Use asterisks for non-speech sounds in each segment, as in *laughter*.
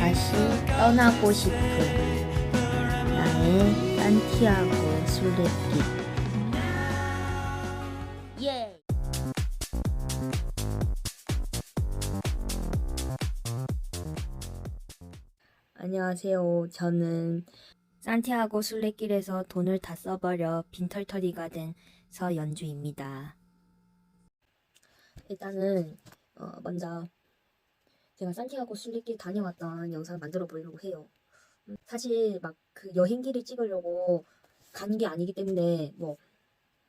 다시 떠나고 싶은 나의 산티아고 순례길. 예. 안녕하세요. 저는 산티아고 순례길에서 돈을 다 써버려 빈털터리가 된 서연주입니다. 일단은 어, 먼저 제가 산티아고 순례길 다녀왔던 영상을 만들어 보려고 해요. 음, 사실 막 그 여행기를 찍으려고 간 게 아니기 때문에 뭐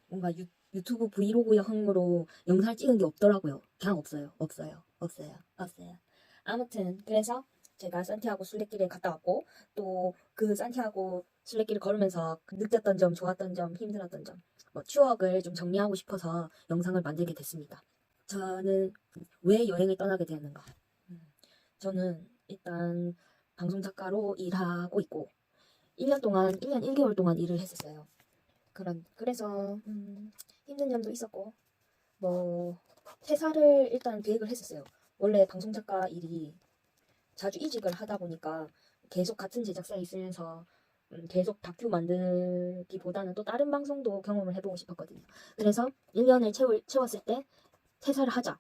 뭔가 유, 유튜브 브이로그형으로 영상을 찍은 게 없더라고요. 그냥 없어요. 없어요. 없어요. 없어요. 아무튼 그래서 제가 산티아고 순례길에 갔다 왔고 또 그 산티아고 순례길을 걸으면서 느꼈던 점, 좋았던 점, 힘들었던 점, 뭐 추억을 좀 정리하고 싶어서 영상을 만들게 됐습니다. 저는 왜 여행을 떠나게 되었는가? 음, 저는 일단 방송 작가로 일하고 있고 1년 동안 1년 1개월 동안 일을 했었어요. 그런 그래서 음, 힘든 점도 있었고 뭐 퇴사를 일단 계획을 했었어요. 원래 방송 작가 일이 자주 이직을 하다 보니까 계속 같은 제작사에 있으면서 음, 계속 다큐 만들기보다는 또 다른 방송도 경험을 해보고 싶었거든요. 그래서 1년을 채울, 채웠을 때 퇴사를 하자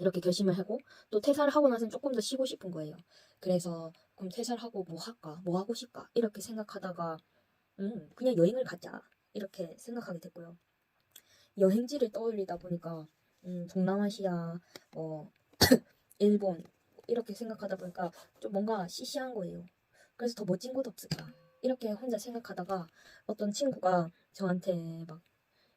이렇게 결심을 하고 또 퇴사를 하고 나서는 조금 더 쉬고 싶은 거예요. 그래서 그럼 퇴사를 하고 뭐 할까 뭐 하고 싶까 이렇게 생각하다가 음 그냥 여행을 가자 이렇게 생각하게 됐고요. 여행지를 떠올리다 보니까 음, 동남아시아 뭐 *coughs* 일본 이렇게 생각하다 보니까 좀 뭔가 시시한 거예요. 그래서 더 멋진 곳 없을까 이렇게 혼자 생각하다가 어떤 친구가 저한테 막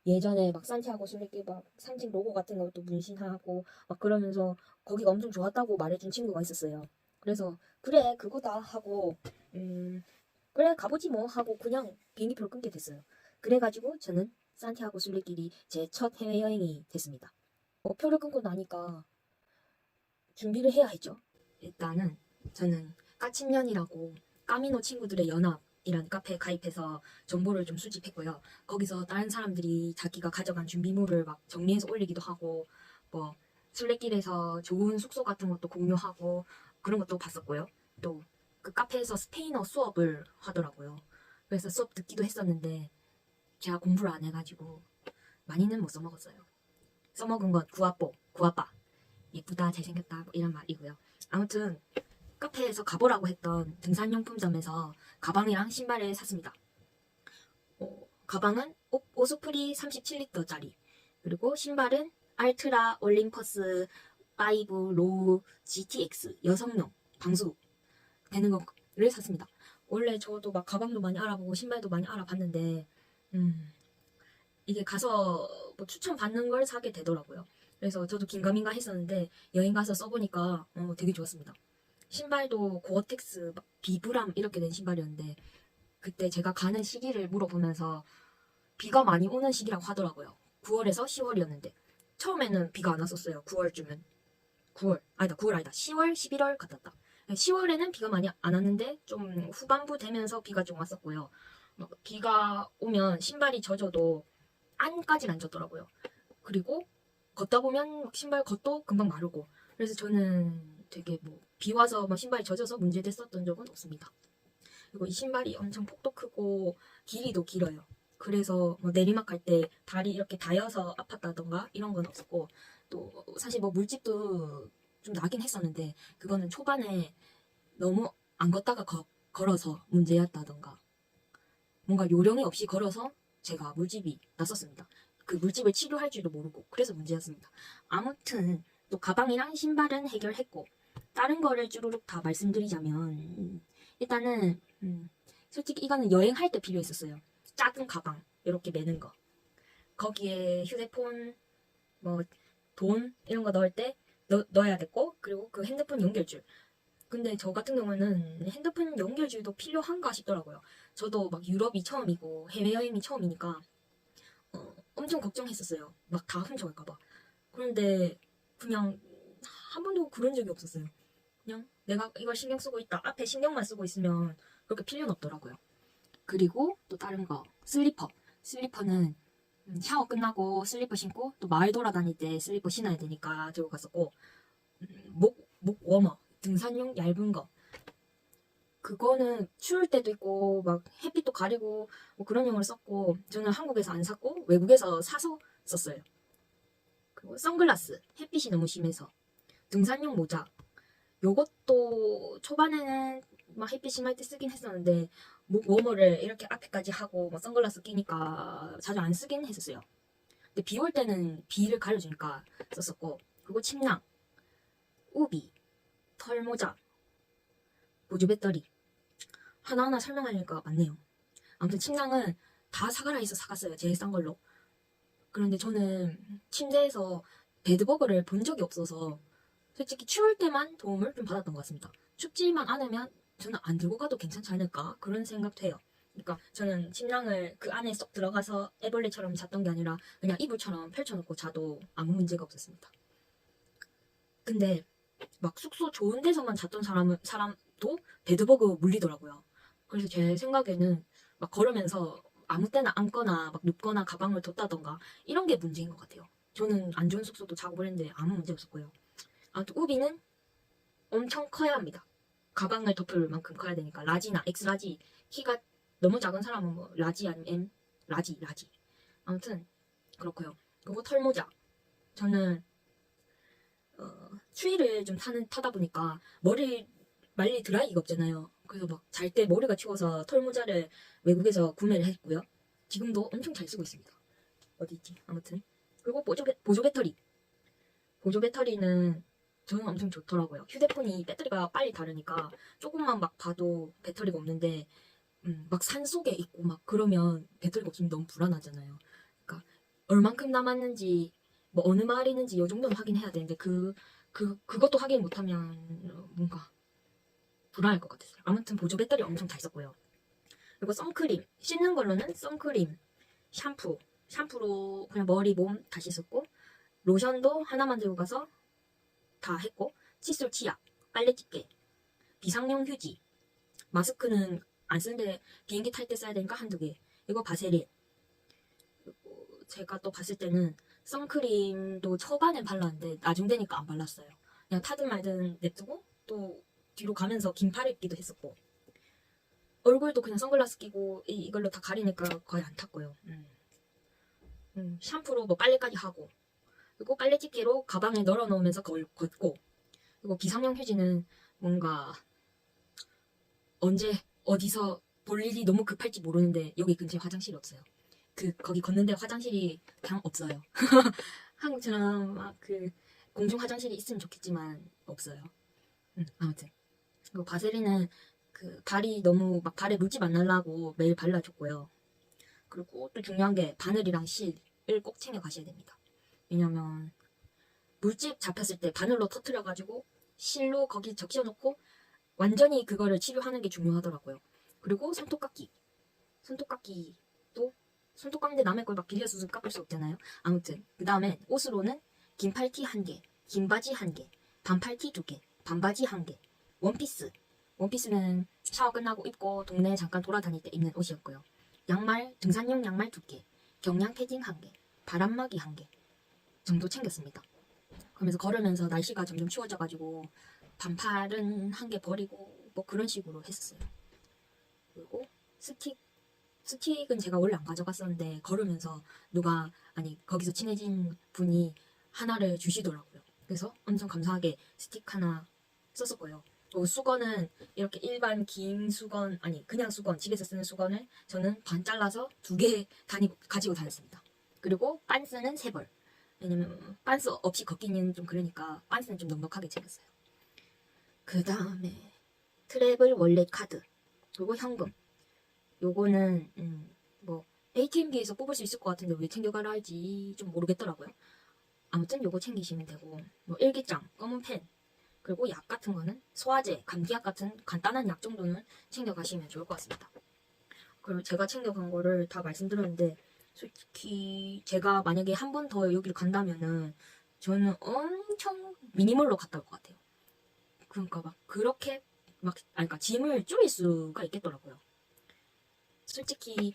예전에 막 산티아고 순례길 막 상징 로고 같은 것도 문신하고 막 그러면서 거기가 엄청 좋았다고 말해준 친구가 있었어요. 그래서 그래 그거다 하고 음 그래 가보지 뭐 하고 그냥 비행기표를 끊게 됐어요. 그래가지고 저는 산티아고 순례길이 제 첫 해외 여행이 됐습니다. 어, 표를 끊고 나니까 준비를 해야 했죠. 일단은 저는 까친년이라고 까미노 친구들의 연합 이라는 카페에 가입해서 정보를 좀 수집했고요. 거기서 다른 사람들이 자기가 가져간 준비물을 막 정리해서 올리기도 하고 뭐 순례길에서 좋은 숙소 같은 것도 공유하고 그런 것도 봤었고요. 또 그 카페에서 스페인어 수업을 하더라고요. 그래서 수업 듣기도 했었는데 제가 공부를 안 해가지고 많이는 못 써먹었어요. 써먹은 건 구아뽀, 구아빠, 예쁘다, 잘생겼다 뭐 이런 말이고요. 아무튼 카페에서 가보라고 했던 등산용품점에서 가방이랑 신발을 샀습니다. 어, 가방은 오, 오스프리 37리터짜리 그리고 신발은 알트라 올림퍼스 5 로우 GTX 여성용 방수 되는 거를 샀습니다. 원래 저도 막 가방도 많이 알아보고 신발도 많이 알아봤는데 음, 이게 가서 뭐 추천 받는 걸 사게 되더라고요. 그래서 저도 긴가민가 했었는데 여행 가서 써보니까 어, 되게 좋았습니다. 신발도 고어텍스 막 비브람 이렇게 된 신발이었는데 그때 제가 가는 시기를 물어보면서 비가 많이 오는 시기라고 하더라고요. 9월에서 10월이었는데 처음에는 비가 안 왔었어요. 9월쯤은 9월 아니다 9월 아니다 10월 11월 같았다. 10월에는 비가 많이 안 왔는데 좀 후반부 되면서 비가 좀 왔었고요. 막 비가 오면 신발이 젖어도 안까지는 안 젖더라고요. 그리고 걷다 보면 막 신발 겉도 금방 마르고 그래서 저는 되게 뭐 비 와서 막 신발이 젖어서 문제됐었던 적은 없습니다. 그리고 이 신발이 엄청 폭도 크고 길이도 길어요. 그래서 뭐 내리막 갈때 발이 이렇게 닿여서 아팠다던가 이런 건 없었고 또 사실 뭐 물집도 좀 나긴 했었는데 그거는 초반에 너무 안 걷다가 거- 걸어서 문제였다던가 뭔가 요령이 없이 걸어서 제가 물집이 났었습니다. 그 물집을 치료할 줄도 모르고 그래서 문제였습니다. 아무튼 또 가방이랑 신발은 해결했고 다른 거를 쭈루룩 다 말씀드리자면 음, 일단은 음, 솔직히 이거는 여행할 때 필요했었어요. 작은 가방 이렇게 매는 거 거기에 휴대폰 뭐 돈 이런 거 넣을 때 넣, 넣어야 됐고 그리고 그 핸드폰 연결줄 근데 저 같은 경우는 핸드폰 연결줄도 필요한가 싶더라고요. 저도 막 유럽이 처음이고 해외여행이 처음이니까 어, 엄청 걱정했었어요. 막 다 훔쳐갈까봐. 그런데 그냥 한 번도 그런 적이 없었어요. 그냥 내가 이걸 신경 쓰고 있다. 앞에 신경만 쓰고 있으면 그렇게 필요는 없더라고요. 그리고 또 다른 거 슬리퍼. 슬리퍼는 음, 샤워 끝나고 슬리퍼 신고 또 마을 돌아다닐 때 슬리퍼 신어야 되니까 들고 갔었고 음, 목, 목 워머 등산용 얇은 거 그거는 추울 때도 있고 막 햇빛도 가리고 뭐 그런 용어를 썼고 저는 한국에서 안 샀고 외국에서 사서 썼어요. 그리고 선글라스 햇빛이 너무 심해서 등산용 모자 요것도 초반에는 막 햇빛 심할 때 쓰긴 했었는데 목 워머를 이렇게 앞에까지 하고 뭐 선글라스 끼니까 자주 안 쓰긴 했었어요. 근데 비 올 때는 비를 가려주니까 썼었고 그리고 침낭, 우비, 털모자, 보조 배터리 하나하나 설명하니까 많네요. 아무튼 침낭은 다 사가라 해서 사갔어요. 제일 싼 걸로. 그런데 저는 침대에서 베드버그를 본 적이 없어서 솔직히 추울 때만 도움을 좀 받았던 것 같습니다. 춥지만 않으면 저는 안 들고 가도 괜찮지 않을까 그런 생각도 해요. 그러니까 저는 침낭을 그 안에 쏙 들어가서 애벌레처럼 잤던 게 아니라 그냥 이불처럼 펼쳐놓고 자도 아무 문제가 없었습니다. 근데 막 숙소 좋은 데서만 잤던 사람은 사람도 베드버그 물리더라고요. 그래서 제 생각에는 막 걸으면서 아무 때나 앉거나 막 눕거나 가방을 뒀다던가 이런 게 문제인 것 같아요. 저는 안 좋은 숙소도 자고 그랬는데 아무 문제 없었고요. 아무튼 우비는 엄청 커야 합니다. 가방을 덮을 만큼 커야 되니까 라지나 엑스라지 키가 너무 작은 사람은 뭐 라지 아니면 M 라지 라지 아무튼 그렇고요. 그리고 털모자 저는 어, 추위를 좀 타는 타다 보니까 머리 말리 드라이기가 없잖아요. 그래서 막 잘 때 머리가 추워서 털모자를 외국에서 구매를 했고요. 지금도 엄청 잘 쓰고 있습니다. 어디 있지? 아무튼 그리고 보조, 배, 보조 배터리 보조 배터리는 저는 엄청 좋더라고요. 휴대폰이 배터리가 빨리 닳으니까 조금만 막 봐도 배터리가 없는데 음, 막 산속에 있고 막 그러면 배터리가 없으면 너무 불안하잖아요. 그러니까 얼만큼 남았는지 뭐 어느 마을에 있는지 요 정도는 확인해야 되는데 그, 그, 그것도 확인 못하면 뭔가 불안할 것 같았어요. 아무튼 보조 배터리 엄청 잘 썼고요. 그리고 선크림 씻는 걸로는 선크림, 샴푸, 샴푸로 그냥 머리 몸 다 씻었고 로션도 하나만 들고 가서 다 했고 칫솔 치약, 빨래 집게, 비상용 휴지, 마스크는 안 쓰는데 비행기 탈 때 써야 되니까 한두 개. 이거 바세린. 제가 또 봤을 때는 선크림도 초반에 발랐는데 나중 되니까 안 발랐어요. 그냥 타든 말든 냅두고 또 뒤로 가면서 긴팔 입기도 했었고 얼굴도 그냥 선글라스 끼고 이, 이걸로 다 가리니까 거의 안 탔고요. 음. 음, 샴푸로 뭐 빨래까지 하고 그리고 빨래 집게로 가방에 널어 놓으면서 걸, 걷고 그리고 비상용 휴지는 뭔가 언제 어디서 볼 일이 너무 급할지 모르는데 여기 근처에 화장실이 없어요. 그 거기 걷는데 화장실이 그냥 없어요. *laughs* 한국처럼 막 그 공중 화장실이 있으면 좋겠지만 없어요. 음, 아무튼 그리고 바세린은 그 발이 너무 막 발에 물집 안 날라고 매일 발라줬고요. 그리고 또 중요한 게 바늘이랑 실을 꼭 챙겨 가셔야 됩니다. 왜냐면 물집 잡혔을 때 바늘로 터트려가지고 실로 거기 적셔놓고 완전히 그거를 치료하는 게 중요하더라고요. 그리고 손톱깎이. 손톱깎이도 손톱 깎는데 남의 걸 막 빌려서 깎을 수 없잖아요. 아무튼 그 다음에 옷으로는 긴 팔티 한 개, 긴 바지 한 개, 반팔티 두 개, 반바지 한 개, 원피스. 원피스는 샤워 끝나고 입고 동네에 잠깐 돌아다닐 때 입는 옷이었고요. 양말, 등산용 양말 두 개, 경량 패딩 한 개, 바람막이 한 개 정도 챙겼습니다. 그러면서 걸으면서 날씨가 점점 추워져가지고 반팔은 한 개 버리고 뭐 그런 식으로 했었어요. 그리고 스틱 스틱은 제가 원래 안 가져갔었는데 걸으면서 누가 아니 거기서 친해진 분이 하나를 주시더라고요. 그래서 엄청 감사하게 스틱 하나 썼었고요. 그리고 수건은 이렇게 일반 긴 수건 아니 그냥 수건 집에서 쓰는 수건을 저는 반 잘라서 두 개 다니 가지고 다녔습니다. 그리고 빤스는 세 벌. 왜냐면 빤스 없이 걷기는 좀 그러니까 빤스는 좀 넉넉하게 챙겼어요. 그 다음에 트래블 월렛 카드 그리고 현금 요거는 음, 뭐 ATM기에서 뽑을 수 있을 것 같은데 왜 챙겨가라 할지 좀 모르겠더라고요. 아무튼 요거 챙기시면 되고 뭐 일기장, 검은 펜 그리고 약 같은 거는 소화제, 감기약 같은 간단한 약 정도는 챙겨가시면 좋을 것 같습니다. 그리고 제가 챙겨간 거를 다 말씀드렸는데 솔직히 제가 만약에 한 번 더 여기를 간다면은 저는 엄청 미니멀로 갔다 올 것 같아요. 그러니까 막 그렇게 막 아니 그러니까 짐을 줄일 수가 있겠더라고요. 솔직히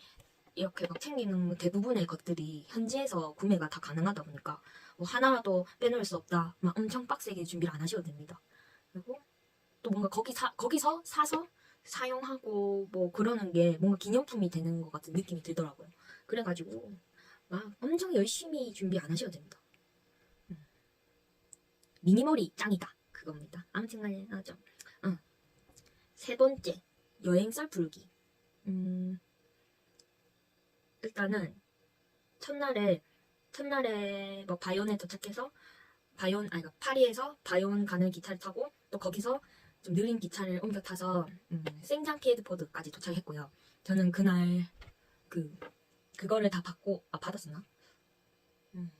이렇게 막 챙기는 대부분의 것들이 현지에서 구매가 다 가능하다 보니까 뭐 하나라도 빼놓을 수 없다. 막 엄청 빡세게 준비를 안 하셔도 됩니다. 그리고 또 뭔가 거기 사, 거기서 사서 사용하고 뭐 그러는 게 뭔가 기념품이 되는 것 같은 느낌이 들더라고요. 그래가지고 막 엄청 열심히 준비 안 하셔도 됩니다. 음. 미니머리 짱이다 그겁니다. 아무튼간에 하죠. 어. 세 번째 여행 썰 풀기. 음, 일단은 첫날에 첫날에 뭐 바이온에 도착해서 바이온 아니 그러니까 파리에서 바이온 가는 기차를 타고 또 거기서 좀 느린 기차를 옮겨 타서 음, 생장피에드포드까지 도착했고요. 저는 그날 그 그거를 다 받고 아 받았었나? 음.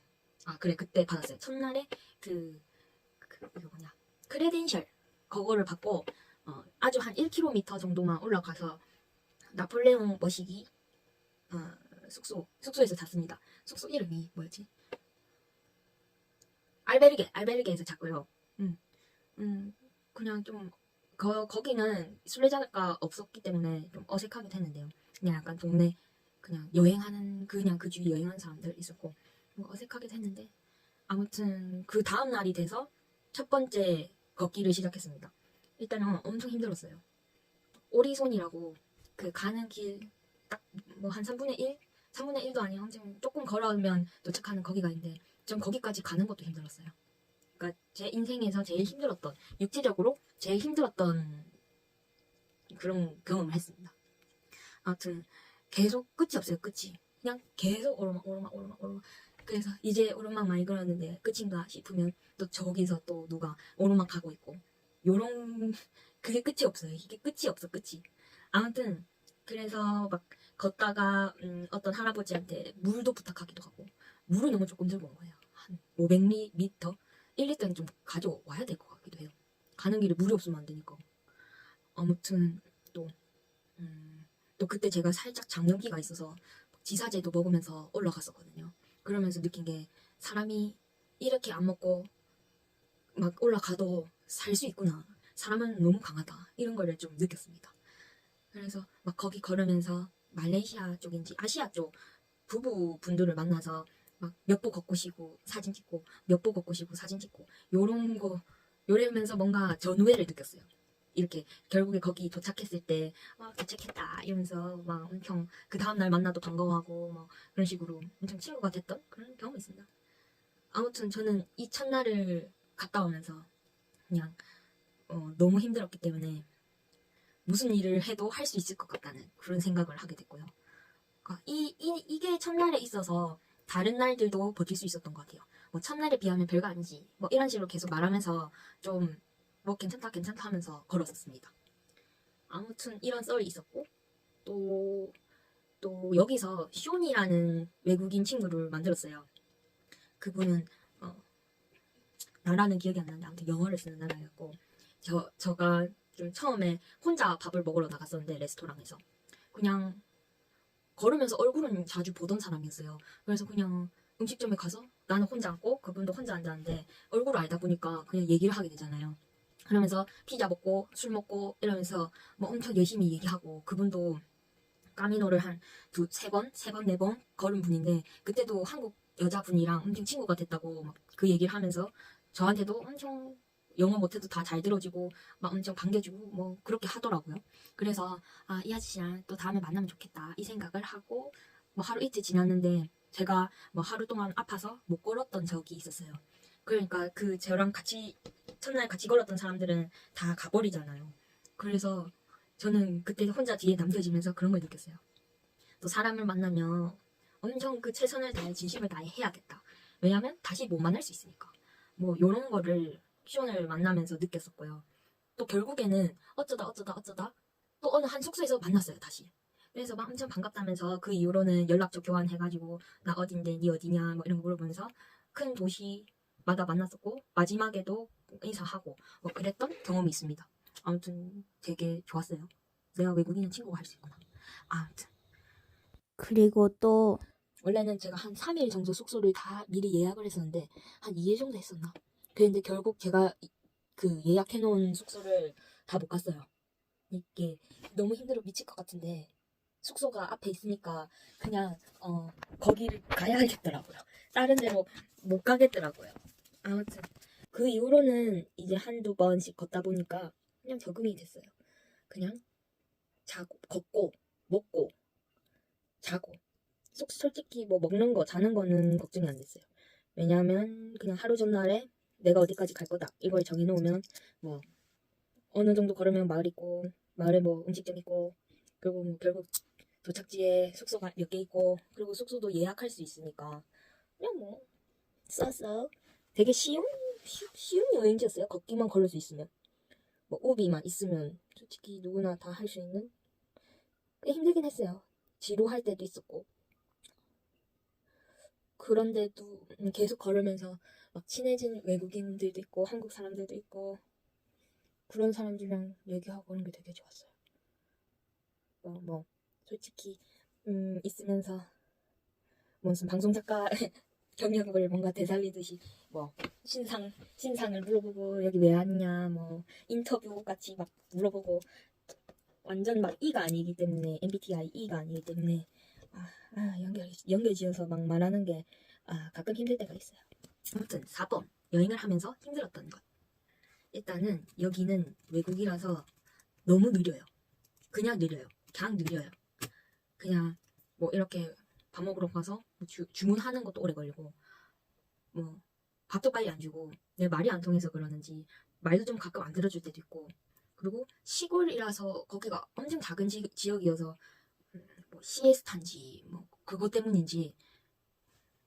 아 그래 그때 받았어요. 첫날에 그, 그 이거 뭐냐 크레덴셜 그거를 받고 어, 아주 한 1km 정도만 올라가서 나폴레옹 머시기 어, 숙소 숙소에서 잤습니다. 숙소 이름이 뭐였지? 알베르게 알베르게에서 잤고요. 음, 음 그냥 좀 거, 거기는 순례자가 없었기 때문에 좀 어색하게 됐는데요. 그냥 약간 동네 그냥 여행하는 그냥 그 주위 여행하는 사람들 있었고 뭐 어색하게 됐는데 아무튼 그 다음 날이 돼서 첫 번째 걷기를 시작했습니다. 일단은 엄청 힘들었어요. 오리손이라고 그 가는 길 딱 뭐 한 3분의 1? 3분의 1도 아니에요. 엄청 조금 걸어오면 도착하는 거기가 있는데 전 거기까지 가는 것도 힘들었어요. 그러니까 제 인생에서 제일 힘들었던 육체적으로 제일 힘들었던 그런 경험을 했습니다. 아무튼 계속 끝이 없어요. 끝이 그냥 계속 오르막 오르막 오르막 오르막 그래서 이제 오르막 많이 걸었는데 끝인가 싶으면 또 저기서 또 누가 오르막 가고 있고 요런 *laughs* 그게 끝이 없어요. 이게 끝이 없어 끝이. 아무튼 그래서 막 걷다가 음, 어떤 할아버지한테 물도 부탁하기도 하고 물을 너무 조금 들고 온 거예요. 한 500ml? 1리터는 좀 가져와야 될 것 같기도 해요. 가는 길에 물이 없으면 안 되니까. 아무튼 또, 음, 또 그때 제가 살짝 장염기가 있어서 지사제도 먹으면서 올라갔었거든요. 그러면서 느낀 게 사람이 이렇게 안 먹고 막 올라가도 살 수 있구나. 사람은 너무 강하다. 이런 거를 좀 느꼈습니다. 그래서 막 거기 걸으면서 말레이시아 쪽인지 아시아 쪽 부부 분들을 만나서 막 몇 보 걷고 쉬고 사진 찍고 몇 보 걷고 쉬고 사진 찍고 요런 거 요러면서 뭔가 전우회를 느꼈어요. 이렇게 결국에 거기 도착했을 때와 도착했다 이러면서 막 엄청 그 다음날 만나도 반가워하고 막 그런 식으로 엄청 친구가 됐던 그런 경험이 있습니다. 아무튼 저는 이 첫날을 갔다 오면서 그냥 어, 너무 힘들었기 때문에 무슨 일을 해도 할 수 있을 것 같다는 그런 생각을 하게 됐고요. 그러니까 이, 이, 이게 첫날에 있어서 다른 날들도 버틸 수 있었던 것 같아요. 뭐 첫날에 비하면 별거 아니지. 뭐 이런 식으로 계속 말하면서 좀 뭐 괜찮다 괜찮다 하면서 걸었었습니다. 아무튼 이런 썰이 있었고 또, 또 여기서 쇼니라는 외국인 친구를 만들었어요. 그분은 어, 나라는 기억이 안 나는데 아무튼 영어를 쓰는 나라였고 저, 저가 좀 처음에 혼자 밥을 먹으러 나갔었는데 레스토랑에서 그냥 걸으면서 얼굴은 자주 보던 사람이었어요. 그래서 그냥 음식점에 가서 나는 혼자 앉고 그분도 혼자 앉았는데 얼굴을 알다 보니까 그냥 얘기를 하게 되잖아요. 그러면서 피자 먹고 술 먹고 이러면서 뭐 엄청 열심히 얘기하고 그분도 까미노를 한 두 세 번, 세 번, 네 번 걸은 분인데 그때도 한국 여자분이랑 엄청 친구가 됐다고 막 그 얘기를 하면서 저한테도 엄청 영어 못해도 다 잘 들어주고 막 엄청 반겨주고 뭐 그렇게 하더라고요. 그래서 아 이 아저씨랑 또 다음에 만나면 좋겠다 이 생각을 하고 뭐 하루 이틀 지났는데 제가 뭐 하루 동안 아파서 못 걸었던 적이 있었어요. 그러니까 그 저랑 같이 첫날 같이 걸었던 사람들은 다 가버리잖아요. 그래서 저는 그때 혼자 뒤에 남겨지면서 그런 걸 느꼈어요. 또 사람을 만나면 엄청 그 최선을 다해 진심을 다해 해야겠다. 왜냐면 다시 못 만날 수 있으니까. 뭐 요런 거를 시온을 만나면서 느꼈었고요. 또 결국에는 어쩌다 어쩌다 어쩌다 또 어느 한 숙소에서 만났어요 다시. 그래서 막 엄청 반갑다면서 그 이후로는 연락처 교환해가지고 나 어딘데 니 어디냐 뭐 이런 거 물어보면서 큰 도시 마다 만났었고 마지막에도 인사하고 뭐 그랬던 경험이 있습니다. 아무튼 되게 좋았어요. 내가 외국인은 친구가 할 수 있구나. 아무튼 그리고 또 원래는 제가 한 3일 정도 숙소를 다 미리 예약을 했었는데 한 2일 정도 했었나? 그런데 결국 제가 이- 그 예약해 놓은 숙소를 다 못 갔어요. 이게 너무 힘들어 미칠 것 같은데 숙소가 앞에 있으니까 그냥 어 거기를 가야 겠더라고요. *laughs* 다른 데로 못 가겠더라고요. 아무튼 그 이후로는 이제 한두 번씩 걷다 보니까 그냥 적응이 됐어요. 그냥 자고 걷고 먹고 자고 속 솔직히 뭐 먹는 거 자는 거는 걱정이 안 됐어요. 왜냐하면 그냥 하루 전날에 내가 어디까지 갈 거다 이걸 정해놓으면 뭐 어느 정도 걸으면 마을 있고 마을에 뭐 음식점 있고 그리고 뭐 결국 도착지에 숙소가 몇 개 있고 그리고 숙소도 예약할 수 있으니까 그냥 뭐 써서 되게 쉬운 쉬, 쉬운 여행지였어요. 걷기만 걸을 수 있으면 뭐 우비만 있으면 솔직히 누구나 다 할 수 있는 꽤 힘들긴 했어요. 지루할 때도 있었고 그런데도 음, 계속 걸으면서 막 친해진 외국인들도 있고 한국 사람들도 있고 그런 사람들이랑 얘기하고 그런 게 되게 좋았어요. 뭐, 뭐 솔직히 음, 있으면서 무슨 방송 작가 경력을 뭔가 되살리듯이 뭐 신상 신상을 물어보고 여기 왜 왔냐 뭐 인터뷰 같이 막 물어보고 완전 막 E가 아니기 때문에 MBTI E가 아니기 때문에 아, 아, 연결 연결 지어서 막 말하는 게 아, 가끔 힘들 때가 있어요. 아무튼 4번 여행을 하면서 힘들었던 것 일단은 여기는 외국이라서 너무 느려요. 그냥 느려요. 그냥 느려요. 그냥 뭐 이렇게 밥 먹으러 가서 뭐 주, 주문하는 것도 오래 걸리고 뭐 밥도 빨리 안 주고 내 말이 안 통해서 그러는지 말도 좀 가끔 안 들어줄 때도 있고 그리고 시골이라서 거기가 엄청 작은 지, 지역이어서 음, 뭐 시에스타인지 뭐 그것 때문인지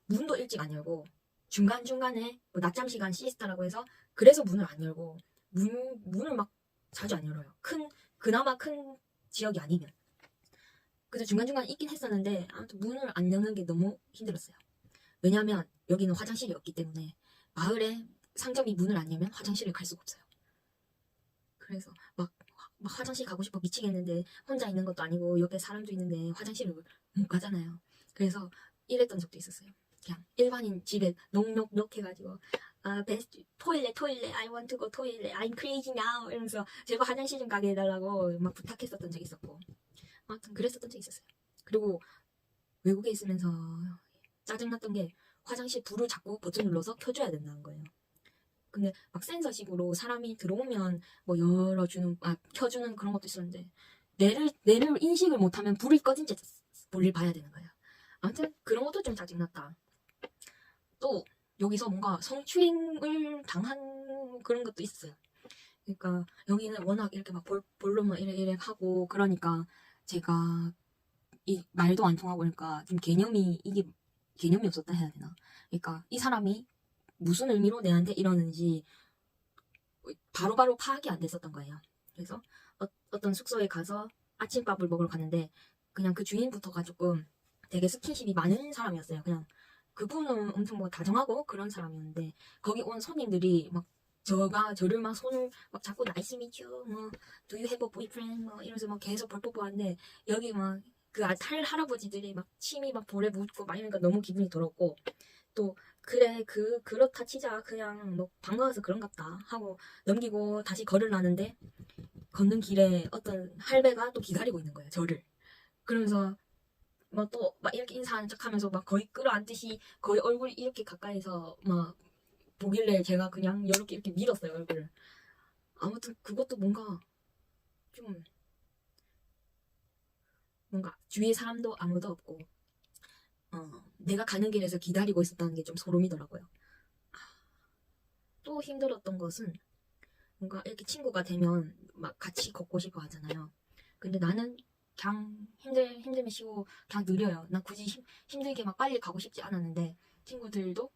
문도 일찍 안 열고 중간 중간에 뭐 낮잠 시간 시에스타라고 해서 그래서 문을 안 열고 문 문을 막 자주 안 열어요. 큰 그나마 큰 지역이 아니면 그래서 중간중간 있긴 했었는데 아무튼 문을 안 여는 게 너무 힘들었어요. 왜냐하면 여기는 화장실이 없기 때문에 마을에 상점이 문을 안 열면 화장실을 갈 수가 없어요. 그래서 막, 막 화장실 가고 싶어 미치겠는데 혼자 있는 것도 아니고 옆에 사람도 있는데 화장실을 못 가잖아요. 그래서 이랬던 적도 있었어요. 그냥 일반인 집에 녹녹녹 해가지고 아 베스트 토일렛 토일렛 I want to go toilet I'm crazy now 이러면서 제발 화장실 좀 가게 해달라고 막 부탁했었던 적이 있었고 아무튼 그랬었던 적이 있었어요. 그리고 외국에 있으면서 짜증났던 게 화장실 불을 자꾸 버튼 눌러서 켜줘야 된다는 거예요. 근데 막 센서식으로 사람이 들어오면 뭐 열어주는, 아, 켜주는 그런 것도 있었는데, 뇌를, 뇌를 인식을 못하면 불이 꺼진지 볼일 봐야 되는 거예요. 아무튼 그런 것도 좀 짜증났다. 또 여기서 뭔가 성추행을 당한 그런 것도 있어요. 그러니까 여기는 워낙 이렇게 막 볼, 볼로만 이래 이래 하고 그러니까 제가 이 말도 안 통하고 그러니까 좀 개념이 이게 개념이 없었다 해야 되나? 그러니까 이 사람이 무슨 의미로 내한테 이러는지 바로바로 파악이 안 됐었던 거예요. 그래서 어, 어떤 숙소에 가서 아침밥을 먹으러 갔는데 그냥 그 주인부터가 조금 되게 스킨십이 많은 사람이었어요. 그냥 그분은 엄청 뭐 다정하고 그런 사람이었는데 거기 온 손님들이 막 저가 저를 막 손을 막 잡고 나이스 미큐 뭐 do you have a boyfriend? 뭐 이러면서 막 계속 볼 뽀뽀하는데 여기 막 그 탈 할아버지들이 막 침이 막 볼에 묻고 막 이러니까 너무 기분이 더럽고 또 그래 그 그렇다 치자. 그냥 뭐 반가워서 그런갑다. 하고 넘기고 다시 걸으려는데 걷는 길에 어떤 할배가 또 기다리고 있는 거예요 저를. 그러면서 뭐또막 이렇게 인사하는 척하면서 막 거의 끌어안듯이 거의 얼굴 이렇게 가까이서 막 보길래 제가 그냥 이렇게 이렇게 밀었어요 얼굴을 아무튼 그것도 뭔가 좀 뭔가 주위에 사람도 아무도 없고 어, 내가 가는 길에서 기다리고 있었다는 게 좀 소름이더라고요. 또 힘들었던 것은 뭔가 이렇게 친구가 되면 막 같이 걷고 싶어 하잖아요. 근데 나는 그냥 힘들 힘들면 쉬고 그냥 느려요. 나 굳이 힘, 힘들게 막 빨리 가고 싶지 않았는데 친구들도 막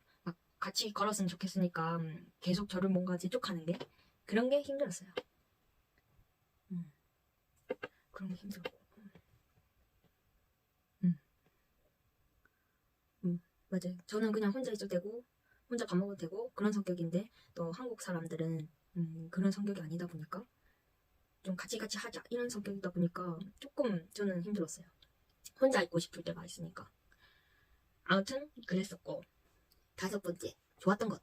같이 걸었으면 좋겠으니까 음, 계속 저를 뭔가 재촉하는 게 그런 게 힘들었어요. 음. 그런 게 힘들었고. 맞아요. 저는 그냥 혼자 있어도 되고 혼자 밥 먹어도 되고 그런 성격인데 또 한국 사람들은 음, 그런 성격이 아니다 보니까 좀 같이 같이 하자 이런 성격이다 보니까 조금 저는 힘들었어요. 혼자 있고 싶을 때가 있으니까. 아무튼 그랬었고 다섯 번째 좋았던 것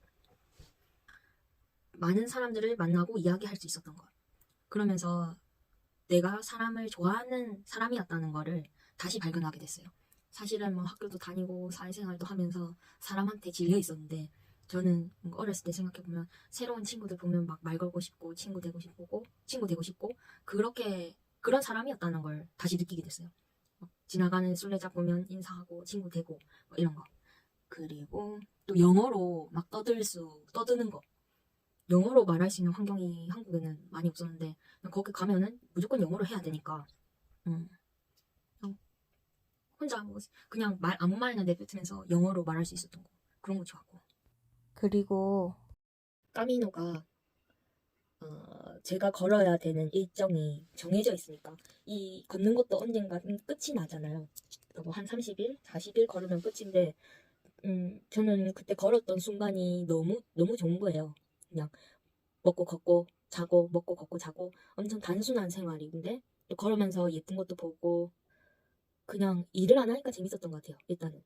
많은 사람들을 만나고 이야기할 수 있었던 것 그러면서 내가 사람을 좋아하는 사람이었다는 거를 다시 발견하게 됐어요. 사실은 뭐 학교도 다니고 사회생활도 하면서 사람한테 질려 있었는데 저는 어렸을 때 생각해보면 새로운 친구들 보면 막 말 걸고 싶고 친구 되고 싶고 친구 되고 싶고 그렇게 그런 사람이었다는 걸 다시 느끼게 됐어요. 막 지나가는 술래잡 보면 인사하고 친구 되고 뭐 이런 거. 그리고 또 영어로 막 떠들 수 떠드는 거. 영어로 말할 수 있는 환경이 한국에는 많이 없었는데 거기 가면은 무조건 영어로 해야 되니까 음. 어. 혼자 뭐 그냥 말 아무 말이나 내뱉으면서 영어로 말할 수 있었던 거 그런 거 좋았고 그리고 까미노가 어, 제가 걸어야 되는 일정이 정해져 있으니까 이 걷는 것도 언젠가 끝이 나잖아요. 뭐한 30일, 40일 걸으면 끝인데 음, 저는 그때 걸었던 순간이 너무 너무 좋은 거예요. 그냥 먹고 걷고 자고 먹고 걷고 자고 엄청 단순한 생활인데 또 걸으면서 예쁜 것도 보고 그냥 일을 안 하니까 재밌었던 것 같아요. 일단은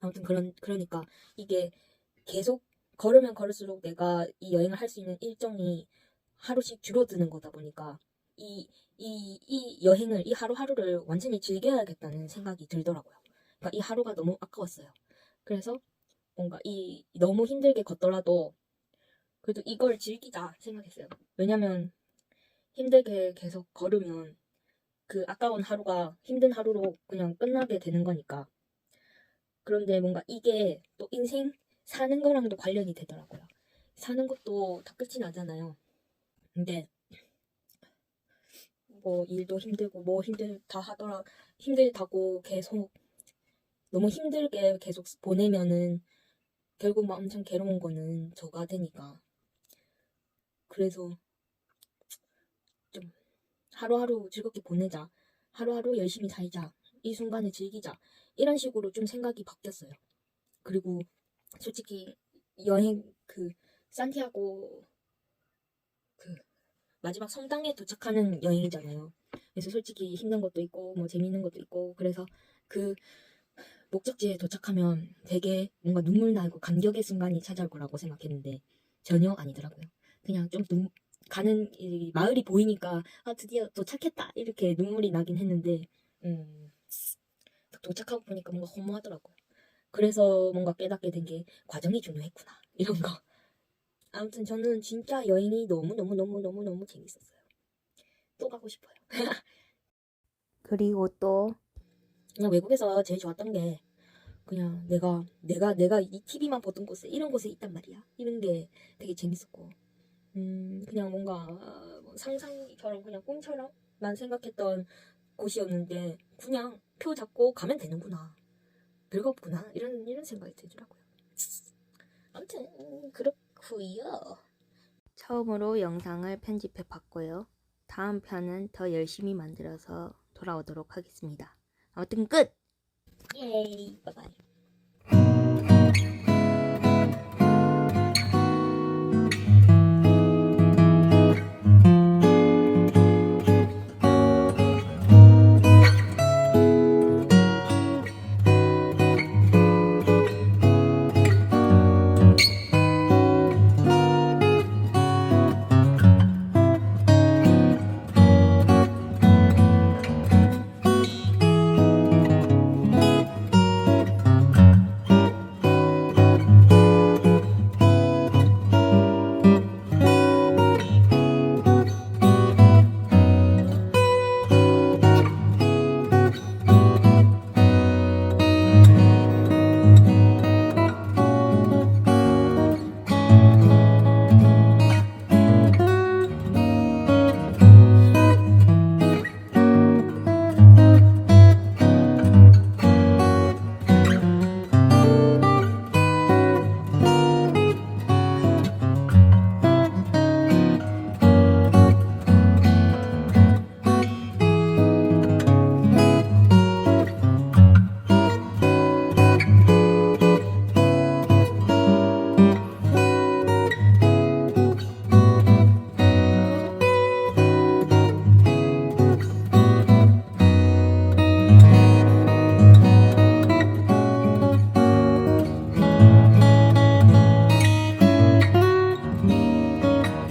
아무튼 그런 그러니까 이게 계속 걸으면 걸을수록 내가 이 여행을 할 수 있는 일정이 하루씩 줄어드는 거다 보니까 이, 이, 이 여행을, 이 하루하루를 완전히 즐겨야겠다는 생각이 들더라고요. 그러니까 이 하루가 너무 아까웠어요. 그래서 뭔가 이 너무 힘들게 걷더라도 그래도 이걸 즐기자 생각했어요. 왜냐면 힘들게 계속 걸으면 그 아까운 하루가 힘든 하루로 그냥 끝나게 되는 거니까. 그런데 뭔가 이게 또 인생 사는 거랑도 관련이 되더라고요. 사는 것도 다 끝이 나잖아요. 근데 뭐 일도 힘들고 뭐 힘들다 하더라 힘들다고 계속 너무 힘들게 계속 보내면은 결국 막 엄청 괴로운 거는 저가 되니까. 그래서 좀 하루하루 즐겁게 보내자. 하루하루 열심히 살자. 이 순간을 즐기자. 이런 식으로 좀 생각이 바뀌었어요. 그리고 솔직히 여행 그 산티아고 그 마지막 성당에 도착하는 여행이잖아요. 그래서 솔직히 힘든 것도 있고 뭐 재밌는 것도 있고 그래서 그 목적지에 도착하면 되게 뭔가 눈물 나고 감격의 순간이 찾아올 거라고 생각했는데 전혀 아니더라고요. 그냥 좀 눈, 가는 이 마을이 보이니까 아 드디어 도착했다 이렇게 눈물이 나긴 했는데 음, 도착하고 보니까 뭔가 허무하더라고요. 그래서 뭔가 깨닫게 된 게 과정이 중요했구나 이런 거. 아무튼 저는 진짜 여행이 너무 너무 너무 너무 너무 재밌었어요. 또 가고 싶어요. *laughs* 그리고 또 그냥 외국에서 제일 좋았던 게 그냥 내가 내가 내가 이 TV만 보던 곳에 이런 곳에 있단 말이야. 이런 게 되게 재밌었고, 음 그냥 뭔가 뭐 상상처럼 그냥 꿈처럼만 생각했던 곳이었는데 그냥 표 잡고 가면 되는구나. 별거 없구나. 이런 이런 생각이 들더라고요. 아무튼 음, 그렇고요. 처음으로 영상을 편집해 봤고요. 다음 편은 더 열심히 만들어서 돌아오도록 하겠습니다. 아무튼 끝! 예이, 바이바이.